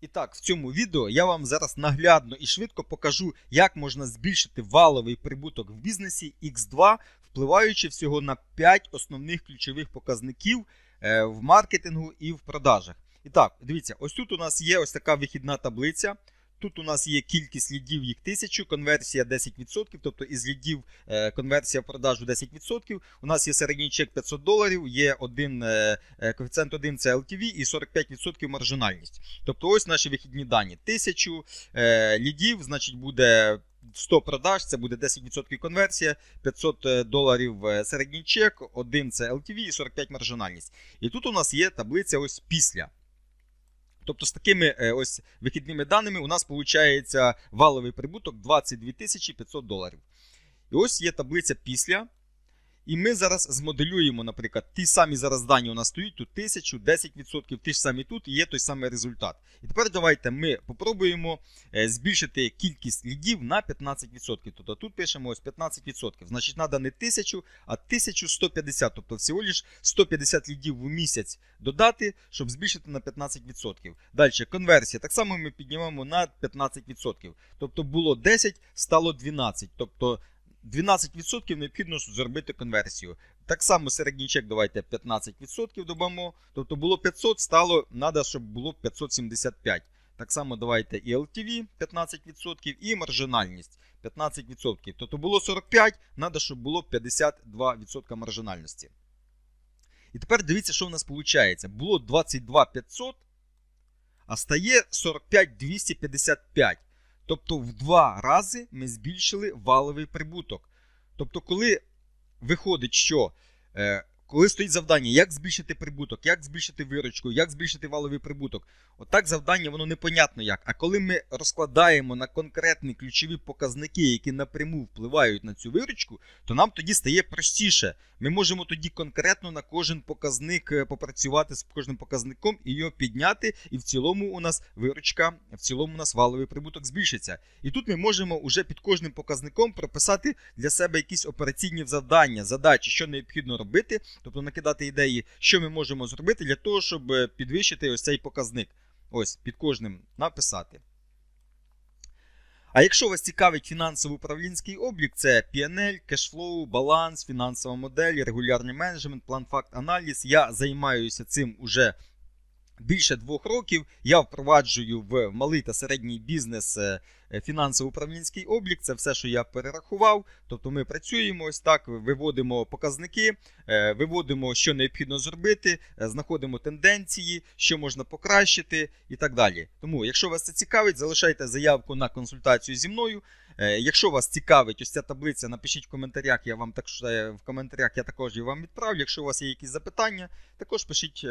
І так, в цьому відео я вам зараз наглядно і швидко покажу, як можна збільшити валовий прибуток в бізнесі X2, впливаючи всього на 5 основних ключових показників е, в маркетингу і в продажах. І так, дивіться, ось тут у нас є ось така вихідна таблиця. Тут у нас є кількість лідів, їх 1000, конверсія 10%, тобто із лідів е, конверсія в продажу 10%. У нас є середній чек 500 доларів, є один, е, е, коефіцієнт 1 це LTV і 45% маржинальність. Тобто ось наші вихідні дані. 1000 е, лідів, значить буде 100 продаж, це буде 10% конверсія, 500 доларів середній чек, 1 це LTV і 45 маржинальність. І тут у нас є таблиця ось після. Тобто з такими е, ось вихідними даними у нас виходить валовий прибуток 22 500 доларів. І ось є таблиця після. І ми зараз змоделюємо, наприклад, ті самі зараз дані у нас стоять, тут 1000, 10%, ті ж самі тут, і є той самий результат. І тепер давайте ми попробуємо е, збільшити кількість лідів на 15%. Тобто тут пишемо ось 15%. Значить, треба не 1000, а 1150. Тобто всього лиш 150 лідів в місяць додати, щоб збільшити на 15%. Далі конверсія. Так само ми піднімаємо на 15%. Тобто було 10, стало 12. Тобто 12% необхідно зробити конверсію. Так само середній чек давайте 15% додамо. Тобто було 500, стало, треба, щоб було 575. Так само давайте і LTV 15% і маржинальність 15%. Тобто було 45, треба, щоб було 52% маржинальності. І тепер дивіться, що в нас виходить. Було 22 500, а стає 45 255. Тобто в два рази ми збільшили валовий прибуток. Тобто, коли виходить, що е, коли стоїть завдання, як збільшити прибуток, як збільшити виручку, як збільшити валовий прибуток, отак завдання воно непонятно як. А коли ми розкладаємо на конкретні ключові показники, які напряму впливають на цю виручку, то нам тоді стає простіше. Ми можемо тоді конкретно на кожен показник е, попрацювати з кожним показником і його підняти. І в цілому у нас виручка, в цілому у нас валовий прибуток збільшиться. І тут ми можемо вже під кожним показником прописати для себе якісь операційні завдання, задачі, що необхідно робити, тобто накидати ідеї, що ми можемо зробити для того, щоб е, підвищити ось цей показник. Ось під кожним написати. А якщо вас цікавить фінансово-управлінський облік, це PNL, кешфлоу, баланс, фінансова модель, регулярний менеджмент, план факт аналіз. Я займаюся цим уже більше двох років. Я впроваджую в малий та середній бізнес е, фінансово-управлінський облік. Це все, що я перерахував. Тобто ми працюємо ось так, виводимо показники, е, виводимо, що необхідно зробити, е, знаходимо тенденції, що можна покращити і так далі. Тому, якщо вас це цікавить, залишайте заявку на консультацію зі мною. Е, Якщо вас цікавить ось ця таблиця, напишіть в коментарях. Я вам також е, в коментарях я також її вам відправлю. Якщо у вас є якісь запитання, також пишіть